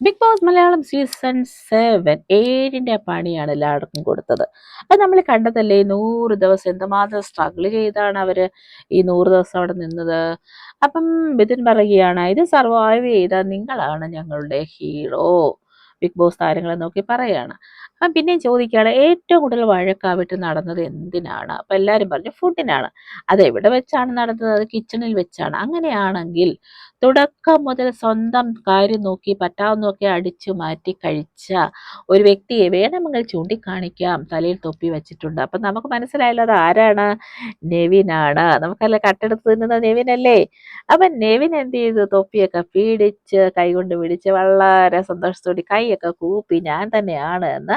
Big Boss Malayalam season seven ഏഴിന്റെ പണിയാണ് എല്ലാവർക്കും കൊടുത്തത്. അത് നമ്മൾ കണ്ടതല്ലേ നൂറ് ദിവസം എന്തുമാത്രം സ്ട്രഗിൾ ചെയ്താണ് അവർ ഈ നൂറ് ദിവസം അവിടെ നിന്നത്? അപ്പം ബിതിൻ പറയുകയാണ് ഇത് സർവൈവ് ചെയ്ത നിങ്ങളാണ് ഞങ്ങളുടെ ഹീറോ ബിഗ് ബോസ് താരങ്ങളെ നോക്കി പറയുകയാണ് അപ്പം പിന്നെയും ചോദിക്കുകയാണ് ഏറ്റവും കൂടുതൽ വഴക്കാവിട്ട് നടന്നത് എന്തിനാണ്? അപ്പം എല്ലാവരും പറഞ്ഞു ഫുഡിനാണ് അതെവിടെ വെച്ചാണ് നടന്നത്? അത് കിച്ചണിൽ വെച്ചാണ്. അങ്ങനെയാണെങ്കിൽ തുടക്കം മുതൽ സ്വന്തം കാര്യം നോക്കി പറ്റാവുന്നൊക്കെ അടിച്ചു മാറ്റി കഴിച്ച ഒരു വ്യക്തിയെ വേണമെങ്കിൽ ചൂണ്ടിക്കാണിക്കാം. തലയിൽ തൊപ്പി വെച്ചിട്ടുണ്ട്. അപ്പം നമുക്ക് മനസ്സിലായല്ലോ അത് ആരാണ്? നെവിനാണ്. നമുക്കല്ല കട്ടെടുത്ത് തിന്നുന്ന നെവിനല്ലേ? അപ്പം നെവിൻ എന്ത് ചെയ്തു? തൊപ്പിയൊക്കെ പീഡിച്ച് കൈകൊണ്ട് പിടിച്ച് വളരെ സന്തോഷത്തോടെ കൈയൊക്കെ കൂപ്പി ഞാൻ തന്നെയാണ് എന്ന്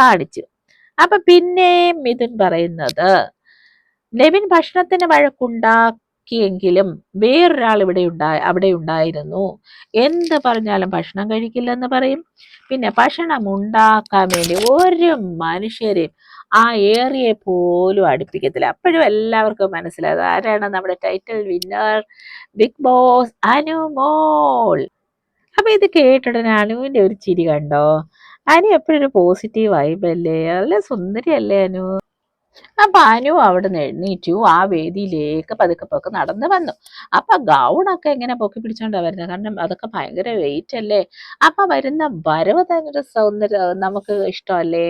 കാണിച്ചു. അപ്പൊ പിന്നെയും മിഥുൻ പറയുന്നത് നെവിൻ ഭക്ഷണത്തിന് വഴക്കുണ്ടാക്കിയെങ്കിലും വേറൊരാൾ ഇവിടെ ഉണ്ടായി അവിടെ ഉണ്ടായിരുന്നു. എന്ത് പറഞ്ഞാലും ഭക്ഷണം കഴിക്കില്ലെന്ന് പറയും. പിന്നെ ഭക്ഷണം ഉണ്ടാക്കാൻ വേണ്ടി ഒരു മനുഷ്യരെയും ആ ഏറിയെ പോലും അടുപ്പിക്കത്തില്ല. അപ്പോഴും എല്ലാവർക്കും മനസ്സിലായത് ആരാണ് നമ്മുടെ title winner Big Boss Anumol. അപ്പൊ ഇത് കേട്ടിട്ട് അനുവിന്റെ ഒരു ചിരി കണ്ടോ? അനു എപ്പോഴും ഒരു പോസിറ്റീവ് വൈബല്ലേ നല്ല സുന്ദരിയല്ലേ അനു? അപ്പൊ അനു അവിടെ നിന്ന് എഴുന്നേറ്റു ആ വേദിയിലേക്ക് പതുക്കെ പൊക്കെ നടന്നു വന്നു. അപ്പൊ ഗൗണൊക്കെ എങ്ങനെ പൊക്കി പിടിച്ചോണ്ടാ വരുന്നത് കാരണം അതൊക്കെ ഭയങ്കര വെയിറ്റ് അല്ലേ? അപ്പൊ വരുന്ന വരവ് തന്നെ സൗന്ദര്യം സൗന്ദര്യ നമുക്ക് ഇഷ്ടമല്ലേ?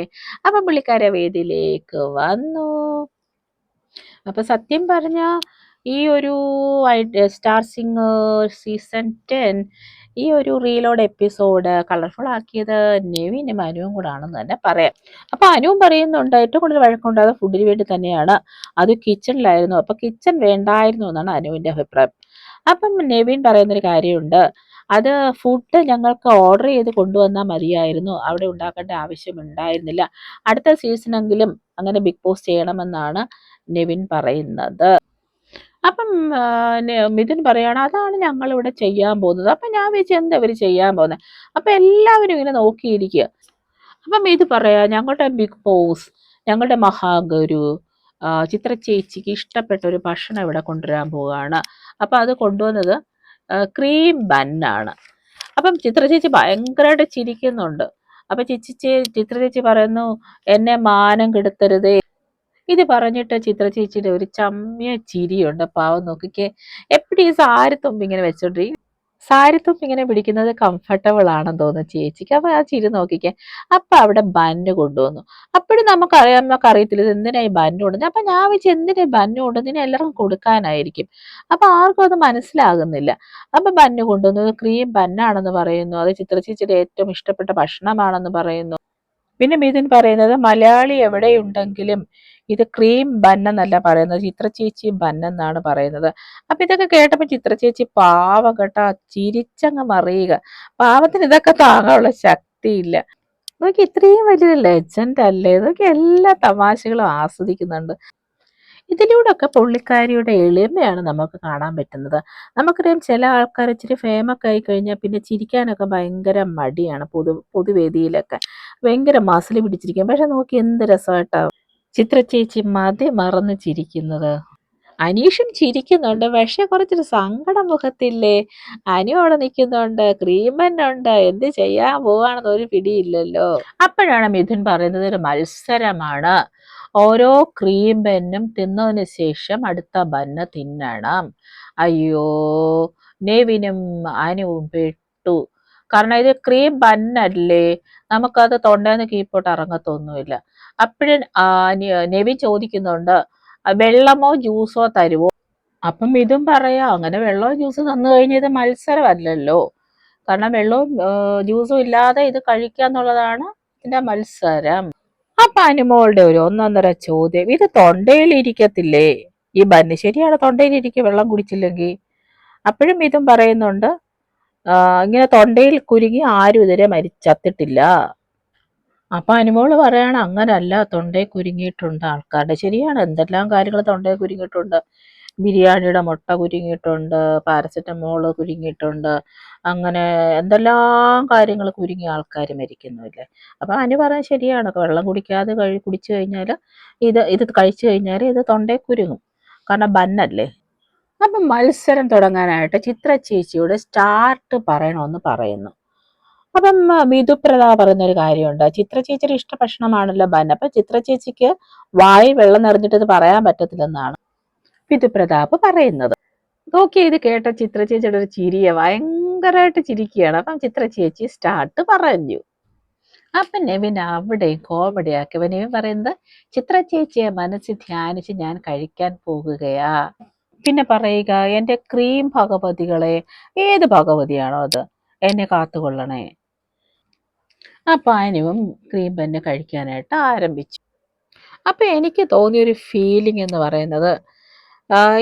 അപ്പൊ പുള്ളിക്കാരെ വേദിയിലേക്ക് വന്നു. അപ്പൊ സത്യം പറഞ്ഞ ഈ ഒരു സ്റ്റാർ സിംഗർ സീസൺ ടെൻ ഈ ഒരു റീലോഡ് എപ്പിസോഡ് കളർഫുൾ ആക്കിയത് നെവിനും അനുവും കൂടാണെന്ന് തന്നെ പറയാം. അപ്പോൾ അനുവും പറയുന്നുണ്ട് ഏറ്റവും കൂടുതൽ വഴക്കുണ്ടായത് ഫുഡിന് വേണ്ടി തന്നെയാണ്. അത് കിച്ചണിലായിരുന്നു അപ്പോൾ കിച്ചൺ വേണ്ടായിരുന്നു എന്നാണ് അനുവിന്റെ അഭിപ്രായം. അപ്പം നെവിൻ പറയുന്നൊരു കാര്യമുണ്ട്. അത് ഫുഡ് ഞങ്ങൾക്ക് ഓർഡർ ചെയ്ത് കൊണ്ടുവന്നാൽ മതിയായിരുന്നു. അവിടെ ഉണ്ടാക്കേണ്ട ആവശ്യം ഉണ്ടായിരുന്നില്ല. അടുത്ത സീസണെങ്കിലും അങ്ങനെ ബിഗ് ബോസ് ചെയ്യണമെന്നാണ് നെവിൻ പറയുന്നത്. അപ്പം മിഥുൻ പറയുകയാണ് അതാണ് ഞങ്ങൾ ഇവിടെ ചെയ്യാൻ പോകുന്നത്. അപ്പം ഞാൻ വിചാരിച്ചു എന്താ ഇവർ ചെയ്യാൻ പോകുന്നത് അപ്പം എല്ലാവരും ഇങ്ങനെ നോക്കിയിരിക്കുക. അപ്പം ഇത് പറയാ ഞങ്ങളുടെ ബിഗ് ബോസ് ഞങ്ങളുടെ മഹാഗുരു ചിത്ര ചേച്ചിക്ക് ഇഷ്ടപ്പെട്ട ഒരു ഭക്ഷണം ഇവിടെ കൊണ്ടുവരാൻ പോവുകയാണ്. അപ്പം അത് കൊണ്ടുവന്നത് ക്രീം ബന്നാണ് അപ്പം ചിത്ര ചേച്ചി ഭയങ്കരമായിട്ട് ചിരിക്കുന്നുണ്ട്. അപ്പം ചിച്ചി ചിത്ര ചേച്ചി പറയുന്നു എന്നെ മാനം കെടുത്തരുതേ. ഇത് പറഞ്ഞിട്ട് ചിത്ര ചേച്ചിയുടെ ഒരു ചമ്മിയ ചിരിയുണ്ട്. പാവം നോക്കിക്കേ. എപ്പോഴും ഈ സാരിത്തുമ്പ് ഇങ്ങനെ വെച്ചോണ്ടിരിക്കും സാരിത്തുമ്പ് ഇങ്ങനെ പിടിക്കുന്നത് കംഫർട്ടബിൾ ആണെന്ന് തോന്നുന്നു ചേച്ചിക്ക്. അപ്പൊ ആ ചിരി നോക്കിക്കേ. അപ്പൊ അവിടെ ബന്ന് കൊണ്ടുവന്നു. അപ്പോഴും നമുക്കറിയാം നമുക്ക് അറിയത്തില്ല ഇത് എന്തിനായി ബന്ന് കൊണ്ടുവന്നത് അപ്പൊ ഞാൻ വെച്ച് എന്തിനായി ബന്ന് കൊണ്ടുവന്നതിന് എല്ലാവർക്കും കൊടുക്കാനായിരിക്കും. അപ്പൊ ആർക്കും അത് മനസ്സിലാകുന്നില്ല. അപ്പൊ ബന്ന് കൊണ്ടുവന്നു. ക്രീം ബന്നാണെന്ന് പറയുന്നു. അത് ചിത്ര ചേച്ചിയുടെ ഏറ്റവും ഇഷ്ടപ്പെട്ട ഭക്ഷണമാണെന്ന് പറയുന്നു. പിന്നെ മിഥുൻ പറയുന്നത് മലയാളി എവിടെയുണ്ടെങ്കിലും ഇത് ക്രീം ബൻ പറയുന്നത് ചിത്രചേച്ചി ബൻ പറയുന്നത്. അപ്പൊ ഇതൊക്കെ കേട്ടപ്പോ ചിത്രചേച്ചി പാവം കേട്ടോ ചിരിച്ചങ്ങ് മറിയുക. പാവത്തിന് ഇതൊക്കെ താങ്ങാനുള്ള ശക്തിയില്ല. നോക്കി ഇത്രയും വലിയൊരു ലെജൻഡ് അല്ലേ? ഇതൊക്കെ എല്ലാ തമാശകളും ആസ്വദിക്കുന്നുണ്ട്. ഇതിലൂടെയൊക്കെ പുള്ളിക്കാരിയുടെ എളിമയാണ് നമുക്ക് കാണാൻ പറ്റുന്നത്. നമുക്കറിയാം ചില ആൾക്കാർ ഇച്ചിരി ഫേമൊക്കെ ആയി കഴിഞ്ഞാൽ പിന്നെ ചിരിക്കാനൊക്കെ ഭയങ്കര മടിയാണ് പൊതു പൊതുവേദിയിലൊക്കെ. ഭയങ്കര മസിൽ പിടിച്ചിരിക്കും. പക്ഷെ നോക്കി എന്ത് രസമായിട്ടാവും ചിത്ര ചേച്ചി മതി മറന്ന് ചിരിക്കുന്നത്. അനീഷും ചിരിക്കുന്നുണ്ട്. പക്ഷെ കുറച്ചൊരു സങ്കടം മുഖത്തില്ലേ? അനു അവിടെ നിൽക്കുന്നുണ്ട്. ക്രീമനുണ്ട്. എന്ത് ചെയ്യാൻ പോവാണെന്ന് ഒരു പിടിയില്ലല്ലോ. അപ്പോഴാണ് മിഥുൻ പറയുന്നത് ഒരു മത്സരമാണ്. ഓരോ ക്രീം ബന്നും തിന്നതിന് ശേഷം അടുത്ത ബന്ന തിന്നണം. അയ്യോ നെവിനും അനുവും പെട്ടു. കാരണം ഇത് ക്രീം ബന്നല്ലേ? നമുക്കത് തൊണ്ടേന്ന് കീപ്പോട്ട് ഇറങ്ങത്തൊന്നുമില്ല അപ്പോഴും നെവി ചോദിക്കുന്നുണ്ട് വെള്ളമോ ജ്യൂസോ തരുമോ അപ്പം ഇതും പറയാം അങ്ങനെ വെള്ളമോ ജ്യൂസ് തന്നു കഴിഞ്ഞാൽ ഇത് മത്സരമല്ലല്ലോ. കാരണം വെള്ളവും ജ്യൂസും ഇല്ലാതെ ഇത് കഴിക്കുക എന്നുള്ളതാണ് ഇതിന്റെ മത്സരം. അപ്പൊ അനുമോളുടെ ഒരു ഒന്നൊന്നര ചോദ്യം. ഇത് തൊണ്ടയിൽ ഇരിക്കത്തില്ലേ ഈ ബന്ന് ശരിയാണ് തൊണ്ടയിൽ ഇരിക്കുക വെള്ളം കുടിച്ചില്ലെങ്കിൽ? അപ്പോഴും ഇതും പറയുന്നുണ്ട് ഇങ്ങനെ തൊണ്ടയിൽ കുരുങ്ങി ആരും ഇതുവരെ മരിച്ചത്തിട്ടില്ല. അപ്പൊ അനുമോൾ പറയാണ് അങ്ങനല്ല തൊണ്ടയിൽ കുരുങ്ങിയിട്ടുണ്ട് ആൾക്കാരുടെ. ശരിയാണ് എന്തെല്ലാം കാര്യങ്ങൾ തൊണ്ടയിൽ കുരുങ്ങിയിട്ടുണ്ട്? ബിരിയാണിയുടെ മുട്ട കുരുങ്ങിയിട്ടുണ്ട് പാരസെറ്റമോൾ കുരുങ്ങിയിട്ടുണ്ട് അങ്ങനെ എന്തെല്ലാം കാര്യങ്ങൾ കുരുങ്ങിയ ആൾക്കാർ മരിക്കുന്നുമില്ലേ അപ്പോൾ അനു പറയാൻ ശരിയാണ്. വെള്ളം കുടിക്കാതെ കഴി കുടിച്ചു കഴിഞ്ഞാൽ ഇത് ഇത് കഴിച്ചു കഴിഞ്ഞാൽ ഇത് തൊണ്ടയിൽ കുരുങ്ങും. കാരണം ബന്നല്ലേ? അപ്പം മത്സരം തുടങ്ങാനായിട്ട് ചിത്ര ചേച്ചിയുടെ സ്റ്റാർട്ട് പറയണമെന്ന് പറയുന്നു. അപ്പം വിധുപ്രത പറയുന്ന ഒരു കാര്യമുണ്ട്. ചിത്ര ചേച്ചിയുടെ ഇഷ്ട ഭക്ഷണമാണല്ലോ ബൻ അപ്പം ചിത്ര ചേച്ചിക്ക് വായി വെള്ളം നിറഞ്ഞിട്ട് ഇത് പറയാൻ പറ്റത്തില്ലെന്നാണ്. വിധുപ്രതാപ് പറയുന്നത്. നോക്കി ഇത് കേട്ട ചിത്ര ചേച്ചിയുടെ ഒരു ചിരിയെ ഭയങ്കരമായിട്ട് ചിരിക്കുകയാണ്. അപ്പം ചിത്ര ചേച്ചി സ്റ്റാർട്ട് പറഞ്ഞു. അപ്പൊ നെവിൻ അവിടെയും കോമഡി ആക്കി. അപ്പൊ നെവിൻ പറയുന്നത് ചിത്ര ചേച്ചിയെ മനസ്സിൽ ധ്യാനിച്ച് ഞാൻ കഴിക്കാൻ പോകുകയാ. പിന്നെ പറയുക എന്റെ ക്രീം ഭഗവതികളെ ഏത് ഭഗവതിയാണോ അത്? എന്നെ കാത്തുകൊള്ളണേ. അപ്പൊ അനുവും ക്രീം തന്നെ കഴിക്കാനായിട്ട് ആരംഭിച്ചു. അപ്പൊ എനിക്ക് തോന്നിയൊരു ഫീലിംഗ് എന്ന് പറയുന്നത്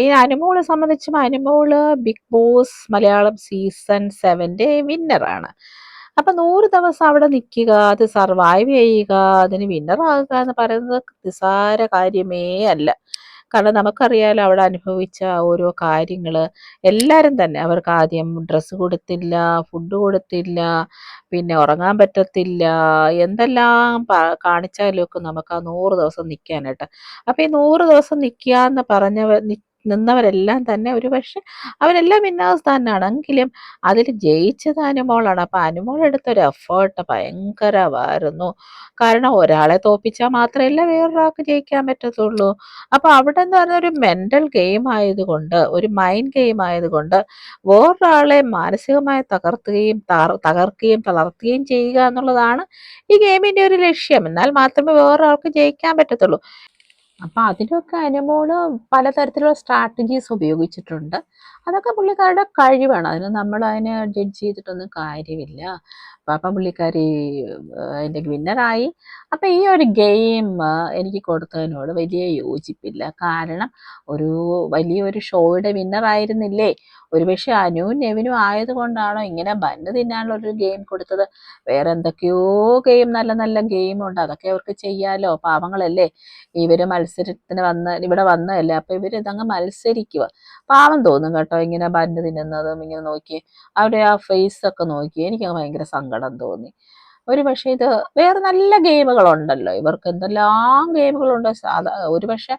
ഈ അനുമോളെ സംബന്ധിച്ചും Anumol Bigg Boss Malayalam season സെവന്റെ വിന്നറാണ്. അപ്പൊ നൂറ് ദിവസം അവിടെ നിൽക്കുക അത് സർവൈവ് ചെയ്യുക അതിന് വിന്നറാകുക എന്ന് പറയുന്നത് നിസാര കാര്യമേ അല്ല. കാരണം നമുക്കറിയാലോ അവിടെ അനുഭവിച്ച ഓരോ കാര്യങ്ങൾ എല്ലാവരും തന്നെ. അവർക്ക് ആദ്യം ഡ്രസ്സ് കൊടുത്തില്ല ഫുഡ് കൊടുത്തില്ല പിന്നെ ഉറങ്ങാൻ പറ്റത്തില്ല. എന്തെല്ലാം കാണിച്ചാലും ഒക്കെ നമുക്ക് ആ നൂറ് ദിവസം നിൽക്കാനായിട്ട്. അപ്പം ഈ നൂറ് ദിവസം നിൽക്കുക എന്ന് പറഞ്ഞവ നിന്നവരെല്ലാം തന്നെ ഒരു പക്ഷെ അവരെല്ലാം വിന്നേഴ്സ് എങ്കിലും അതിൽ ജയിച്ചത് അനുമോളാണ്. അപ്പം അനുമോൾ എടുത്തൊരു എഫേർട്ട് ഭയങ്കരമായിരുന്നു. കാരണം ഒരാളെ തോപ്പിച്ചാൽ മാത്രമല്ല വേറൊരാൾക്ക് ജയിക്കാൻ പറ്റത്തുള്ളൂ. അപ്പോൾ അവിടെ എന്ന് പറഞ്ഞ ഒരു മെന്റൽ ഗെയിം ആയതുകൊണ്ട് ഒരു മൈൻഡ് ഗെയിം ആയതുകൊണ്ട് വേറൊരാളെ മാനസികമായി തകർത്തുകയും തകർക്കുകയും തളർത്തുകയും ചെയ്യുക എന്നുള്ളതാണ് ഈ ഗെയിമിന്റെ ഒരു ലക്ഷ്യം. എന്നാൽ മാത്രമേ വേറൊരാൾക്ക് ജയിക്കാൻ പറ്റത്തുള്ളൂ. അപ്പം അതിനൊക്കെ അനുമോൾ പലതരത്തിലുള്ള സ്ട്രാറ്റജീസ് ഉപയോഗിച്ചിട്ടുണ്ട്. അതൊക്കെ പുള്ളിക്കാരുടെ കഴിവാണ്. അതിന് നമ്മൾ അതിനെ ജഡ്ജ് ചെയ്തിട്ടൊന്നും കാര്യമില്ല. അപ്പം പുള്ളിക്കാരി അതിന്റെ വിന്നറായി. അപ്പം ഈ ഒരു ഗെയിം എനിക്ക് കൊടുത്തതിനോട് വലിയ യോജിപ്പില്ല. കാരണം ഒരു വലിയൊരു ഷോയുടെ വിന്നറായിരുന്നില്ലേ? ഒരുപക്ഷെ അനുവും നെവിനും ആയതുകൊണ്ടാണോ ഇങ്ങനെ ബന്ന് തിന്നാനുള്ള ഒരു ഗെയിം കൊടുത്തത്? വേറെ എന്തൊക്കെയോ ഗെയിം നല്ല നല്ല ഗെയിമുണ്ട്. അതൊക്കെ അവർക്ക് ചെയ്യാലോ? പാവങ്ങളല്ലേ? ഇവർ മത്സരത്തിന് വന്ന് ഇവിടെ വന്നതല്ലേ? അപ്പം ഇവർ ഇതങ്ങ് മത്സരിക്കുക പാവം തോന്നും കേട്ടോ ഇങ്ങനെ ബന്ന് തിന്നുന്നതും ഇങ്ങനെ നോക്കി. അവരുടെ ആ ഫേസ് ഒക്കെ നോക്കി. എനിക്ക് ഭയങ്കര സങ്കടം. തോന്നി. ഒരു പക്ഷേ ഇത് വേറെ നല്ല ഗെയിമുകളുണ്ടല്ലോ. ഇവർക്ക് എന്തെല്ലാം ഗെയിമുകളുണ്ട്. സാധാ ഒരു പക്ഷെ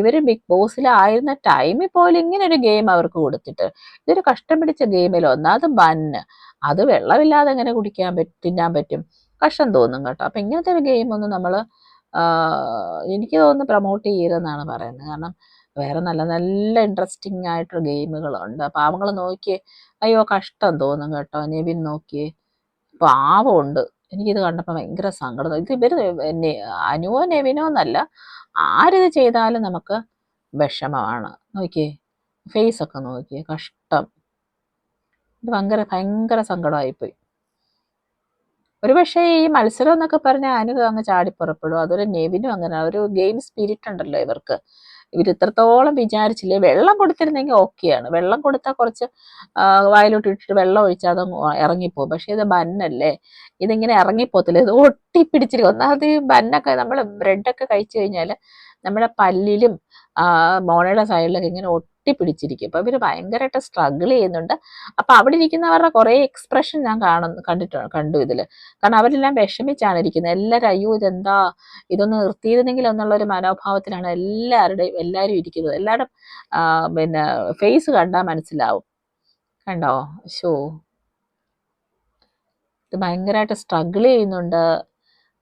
ഇവർ ബിഗ് ബോസിലായിരുന്ന ടൈമിൽ പോലും ഇങ്ങനെ ഒരു ഗെയിം അവർക്ക് കൊടുത്തിട്ട് ഇതൊരു കഷ്ടം പിടിച്ച ഗെയിമിൽ ഒന്നാമത് ബന്ന് അത് വെള്ളമില്ലാതെ എങ്ങനെ കുടിക്കാൻ പറ്റും തിന്നാൻ പറ്റും? കഷ്ടം തോന്നും കേട്ടോ. അപ്പം ഇങ്ങനത്തെ ഒരു ഗെയിം ഒന്ന് നമ്മൾ എനിക്ക് തോന്നുന്നു പ്രൊമോട്ട് ചെയ്യരുതെന്നാണ് പറയുന്നത്. കാരണം വേറെ നല്ല നല്ല ഇൻട്രസ്റ്റിംഗ് ആയിട്ടുള്ള ഗെയിമുകളുണ്ട്. പാവങ്ങൾ നോക്കിയേ അയ്യോ കഷ്ടം തോന്നും കേട്ടോ. നെബിൻ നോക്കിയേ. പാവമുണ്ട്. എനിക്കിത് കണ്ടപ്പോൾ ഭയങ്കര സങ്കടം. ഇത് ഇവർ അനുവോ നെവിനോ എന്നല്ല. ആരിത് ചെയ്താലും നമുക്ക് വിഷമമാണ്. നോക്കിയേ ഫേസ് ഒക്കെ നോക്കിയേ കഷ്ടം. ഇത് ഭയങ്കര ഭയങ്കര സങ്കടമായിപ്പോയി. ഒരു പക്ഷേ ഈ മത്സരം എന്നൊക്കെ പറഞ്ഞാൽ അനു അങ്ങ് ചാടിപ്പുറപ്പെടും. അതൊരു നെവിനും അങ്ങനെ ഒരു ഗെയിം സ്പിരിറ്റ് ഉണ്ടല്ലോ ഇവർക്ക്. ഇവർ ഇത്രത്തോളം വിചാരിച്ചില്ല? വെള്ളം കൊടുത്തിരുന്നെങ്കിൽ ഓക്കെയാണ്. വെള്ളം കൊടുത്താൽ കുറച്ച് വായിലോട്ട് ഇട്ടിട്ട് വെള്ളം ഒഴിച്ചാൽ അത് ഇറങ്ങിപ്പോകും പക്ഷേ ഇത് ബന്നല്ലേ? ഇതിങ്ങനെ ഇറങ്ങിപ്പോത്തില്ല ഇത് ഒട്ടിപ്പിടിച്ചിരിക്കും ഒന്നാമത് ഈ ബന്നൊക്കെ നമ്മൾ ബ്രെഡൊക്കെ കഴിച്ചു കഴിഞ്ഞാൽ നമ്മുടെ പല്ലിലും മോണയുടെ സൈഡിലൊക്കെ ഇങ്ങനെ ഒട്ടിപ്പിടിച്ചിരിക്കും അപ്പോൾ ഇവർ ഭയങ്കരമായിട്ട് സ്ട്രഗിൾ ചെയ്യുന്നുണ്ട്. അപ്പോൾ അവിടെ ഇരിക്കുന്നവരുടെ കുറേ എക്സ്പ്രഷൻ ഞാൻ കാണുന്നു കണ്ടിട്ടുണ്ട് കണ്ടു ഇതിൽ കാരണം അവരെല്ലാം വിഷമിച്ചാണ് ഇരിക്കുന്നത്. എല്ലാവരും അയ്യോ ഇതെന്താ? ഇതൊന്ന് നിർത്തിയിരുന്നെങ്കിൽ എന്നുള്ളൊരു മനോഭാവത്തിലാണ് എല്ലാവരുടെയും എല്ലാവരും ഇരിക്കുന്നത്. എല്ലാവരുടെ പിന്നെ ഫേസ് കണ്ടാൽ മനസ്സിലാവും. കണ്ടോ? ഷോ ഇത് ഭയങ്കരമായിട്ട് സ്ട്രഗിൾ ചെയ്യുന്നുണ്ട്.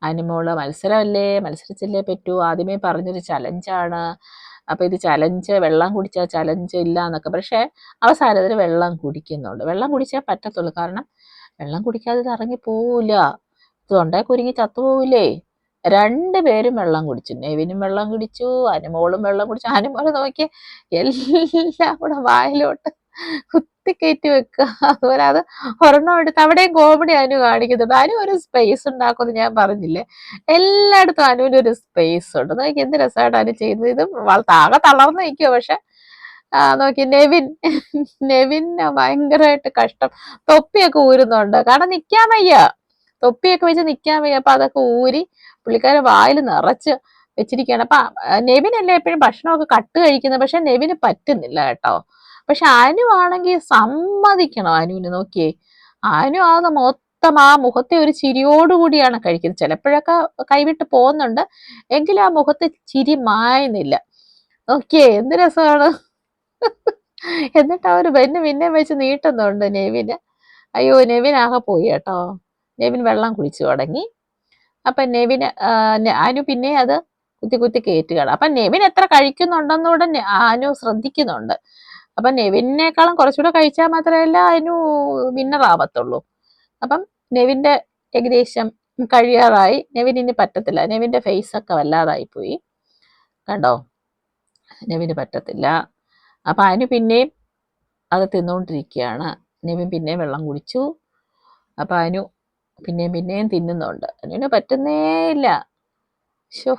അനുമോൾ മത്സരമല്ലേ? മത്സരിച്ചല്ലേ പറ്റൂ? ആദ്യമേ പറഞ്ഞൊരു ചലഞ്ചാണ് അപ്പോൾ ഇത് ചലഞ്ച് വെള്ളം കുടിച്ചാൽ ചലഞ്ച് ഇല്ല എന്നൊക്കെ. പക്ഷേ അവസാനത്തിൽ വെള്ളം കുടിക്കുന്നുണ്ട്. വെള്ളം കുടിച്ചാൽ പറ്റത്തുള്ളൂ. കാരണം വെള്ളം കുടിക്കാതെ ഇത് ഇറങ്ങി പോവില്ല തൊണ്ടേ കുരുങ്ങി ചത്തുപോവില്ലേ രണ്ട് പേരും വെള്ളം കുടിച്ചു. നെവിനും വെള്ളം കുടിച്ചു അനുമോളും വെള്ളം കുടിച്ചു. അനുമോൾ നോക്കി എല്ലാം കൂടെ വായിലോട്ട് കുത്തിക്കയറ്റി വെക്കുക. അതുപോലെ അത് ഒരെണ്ണം എടുത്ത് അവിടെയും കോമഡി അനു കാണിക്കുന്നുണ്ട്. അനു ഒരു സ്പേസ് ഉണ്ടാക്കുമെന്ന് ഞാൻ പറഞ്ഞില്ലേ? എല്ലായിടത്തും അനുവിന് ഒരു സ്പേസ് ഉണ്ട്. നോക്കി എന്ത് രസമായിട്ട് അനു ചെയ്യുന്നത്. ഇത് താകെ തളർന്നു നിൽക്കുക പക്ഷെ. നോക്കി നെവിൻ. നെവിൻ ഭയങ്കരമായിട്ട് കഷ്ടം. തൊപ്പിയൊക്കെ ഊരുന്നുണ്ട്. കാരണം നിൽക്കാൻ വയ്യ. തൊപ്പിയൊക്കെ വെച്ച് നിൽക്കാൻ വയ്യ. അപ്പൊ അതൊക്കെ ഊരി പുള്ളിക്കാരെ വായിൽ നിറച്ച് വെച്ചിരിക്കുകയാണ്. അപ്പൊ നെവിനല്ലേ എപ്പോഴും ഭക്ഷണമൊക്കെ കട്ട് കഴിക്കുന്നത്? പക്ഷെ നെവിന് പറ്റുന്നില്ല കേട്ടോ. പക്ഷെ അനുവാണെങ്കിൽ സമ്മതിക്കണം അനുവിന് നോക്കിയേ. അനു ആകുന്ന മൊത്തം ആ മുഖത്തെ ഒരു ചിരിയോടുകൂടിയാണ് കഴിക്കുന്നത്. ചിലപ്പോഴൊക്കെ കൈവിട്ട് പോകുന്നുണ്ട്. എങ്കിലും ആ മുഖത്തെ ചിരി മായുന്നില്ല. നോക്കിയേ എന്ത് രസമാണ്. എന്നിട്ട് അവർ ബെന്ന് പിന്നെ വെച്ച് നീട്ടുന്നുണ്ട് നെവിന്. അയ്യോ നെവിൻ ആകെ പോയി കേട്ടോ. നെവിൻ വെള്ളം കുടിച്ചു തുടങ്ങി. അപ്പം നെവിന് അനു പിന്നെ അത് കുത്തി കുത്തി കയറ്റുകയാണ് അപ്പം നെവിൻ എത്ര കഴിക്കുന്നുണ്ടെന്നൂടെ അനു ശ്രദ്ധിക്കുന്നുണ്ട്. അപ്പം നെവിനേക്കാളും കുറച്ചുകൂടെ കഴിച്ചാൽ മാത്രമല്ല അതിനു വിന്നർ ആവത്തുള്ളൂ. അപ്പം നെവിന്റെ ഏകദേശം കഴിയാറായി. നെവിൻ ഇനി പറ്റത്തില്ല. നെവിന്റെ ഫേസ് ഒക്കെ വല്ലാതായി പോയി കണ്ടോ? നെവിന് പറ്റത്തില്ല. അപ്പം അതിന് പിന്നെയും അത് തിന്നുകൊണ്ടിരിക്കുകയാണ് നെവിൻ പിന്നെയും വെള്ളം കുടിച്ചു. അപ്പം അതിനു പിന്നെയും പിന്നെയും തിന്നുന്നുണ്ട്. അതിന് പറ്റുന്നേ ഇല്ല. ശോ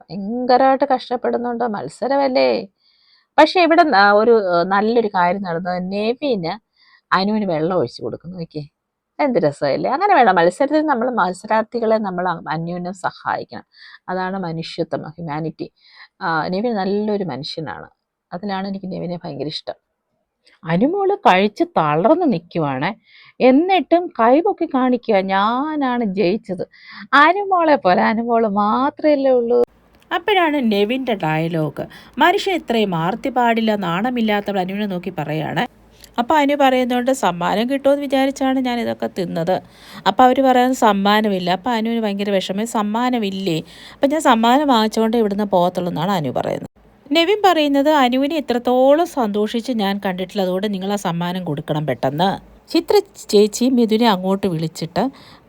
ഭയങ്കരമായിട്ട് കഷ്ടപ്പെടുന്നുണ്ടോ. മത്സരമല്ലേ? പക്ഷെ ഇവിടെ ഒരു നല്ലൊരു കാര്യം നടന്നത് നെവിന് അനുവിന് വെള്ളം ഒഴിച്ചു കൊടുക്കുന്നു. നോക്കിയേ എന്ത് രസമല്ലേ അങ്ങനെ വേണം. മത്സരത്തിൽ നമ്മൾ മത്സരാർത്ഥികളെ നമ്മൾ അന്യോന്യം സഹായിക്കണം. അതാണ് മനുഷ്യത്വം ഹ്യൂമാനിറ്റി. നെവിൻ നല്ലൊരു മനുഷ്യനാണ്. അതിലാണ് എനിക്ക് നെവിനെ ഭയങ്കര ഇഷ്ടം. അനുമോൾ കഴിച്ച് തളർന്ന് നിൽക്കുവാണ് എന്നിട്ടും കൈപൊക്കി കാണിക്കുക ഞാനാണ് ജയിച്ചത്. അനുമോളെ പോലെ അനുമോൾ മാത്രമല്ലേ ഉള്ളൂ. അപ്പോഴാണ് നെവിന്റെ ഡയലോഗ്. മനുഷ്യൻ ഇത്രയും ആർത്തി പാടില്ല നാണമില്ലാത്തവൾ അനുവിനെ നോക്കി പറയാണ്. അപ്പോൾ അനു പറയുന്നതുകൊണ്ട് സമ്മാനം കിട്ടുമെന്ന് വിചാരിച്ചാണ് ഞാൻ ഇതൊക്കെ തിന്നത്. അപ്പോൾ അവർ പറയുന്നത് സമ്മാനമില്ല. അപ്പോൾ അനുവിന് ഭയങ്കര വിഷമം സമ്മാനമില്ലേ? അപ്പം ഞാൻ സമ്മാനം വാങ്ങിച്ചുകൊണ്ട് ഇവിടുന്ന് പോകത്തുള്ളൂ എന്നാണ് അനു പറയുന്നത്. നെവിൻ പറയുന്നത് അനുവിനെ ഇത്രത്തോളം സന്തോഷിച്ച് ഞാൻ കണ്ടിട്ടില്ല അതുകൊണ്ട് നിങ്ങൾ ആ സമ്മാനം കൊടുക്കണം പെട്ടെന്ന്. ചിത്ര ചേച്ചി മിഥുനെ അങ്ങോട്ട് വിളിച്ചിട്ട്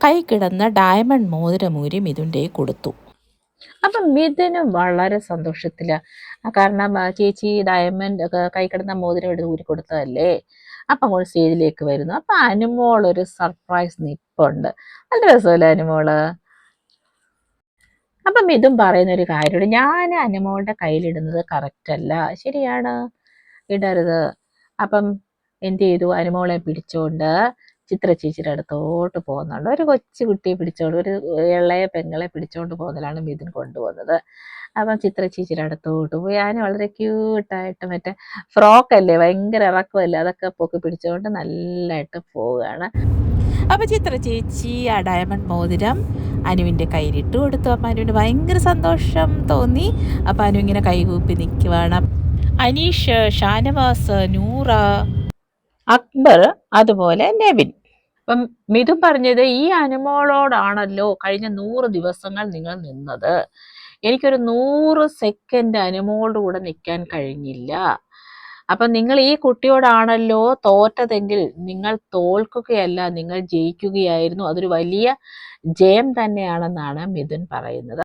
കൈ കിടന്ന ഡയമണ്ട് മോതിരമൂരി മിഥുന്റെ കൊടുത്തു. അപ്പം മിഥുനും വളരെ സന്തോഷത്തില. കാരണം ചേച്ചി ഡയമണ്ട് കൈ കിടന്ന മോതിരം എടുത്ത് ഊരി കൊടുത്തതല്ലേ? അപ്പം അങ്ങോട്ട് സ്റ്റേജിലേക്ക് വരുന്നു. അപ്പം അനുമോൾ ഒരു സർപ്രൈസ് നിപ്പുണ്ട്. നല്ല രസമല്ലേ അനുമോൾ? അപ്പം ഇതും പറയുന്ന ഒരു കാര്യമുണ്ട്. ഞാൻ അനുമോളുടെ കയ്യിലിടുന്നത് അല്ല. ശരിയാണ്. ഇടരുത്. അപ്പം എന്ത് ചെയ്തു? അനുമോളെ പിടിച്ചോണ്ട് ചിത്ര ചേച്ചിയുടെ അടുത്തോട്ട് പോകുന്നുണ്ട്. ഒരു കൊച്ചു കുട്ടിയെ പിടിച്ചോണ്ട് ഒരു ഇളയ പെങ്ങളെ പിടിച്ചോണ്ട് പോകുന്നതിലാണ് മിഥുൻ കൊണ്ടുപോകുന്നത്. അപ്പം ചിത്ര ചേച്ചിയുടെ അടുത്തോട്ട് പോയി. അതിന് വളരെ ക്യൂട്ടായിട്ട് മറ്റേ ഫ്രോക്കല്ലേ ഭയങ്കര ഇറക്കമല്ലേ അതൊക്കെ പൊക്കി പിടിച്ചുകൊണ്ട് നല്ലതായിട്ട് പോവുകയാണ്. അപ്പോൾ ചിത്ര ചേച്ചി ആ ഡയമണ്ട് മോതിരം അനുവിന്റെ കയ്യിലിട്ട് കൊടുത്തു. അപ്പം അനുവിന് ഭയങ്കര സന്തോഷം തോന്നി. അപ്പം അനു ഇങ്ങനെ കൈകൂപ്പി നിൽക്കുവാണ്. അനീഷ് ഷാനവാസ് നൂറ അക്ബർ അതുപോലെ നെവിൻ. അപ്പം മിഥുൻ പറഞ്ഞത് ഈ അനുമോളോടാണല്ലോ കഴിഞ്ഞ നൂറ് ദിവസങ്ങൾ നിങ്ങൾ നിന്നത്. എനിക്കൊരു നൂറ് സെക്കൻഡ് അനുമോളുടെ കൂടെ നിൽക്കാൻ കഴിഞ്ഞില്ല. അപ്പം നിങ്ങൾ ഈ കുട്ടിയോടാണല്ലോ തോറ്റതെങ്കിൽ നിങ്ങൾ തോൽക്കുകയല്ല നിങ്ങൾ ജയിക്കുകയായിരുന്നു. അതൊരു വലിയ ജയം തന്നെയാണെന്നാണ് മിഥുൻ പറയുന്നത്.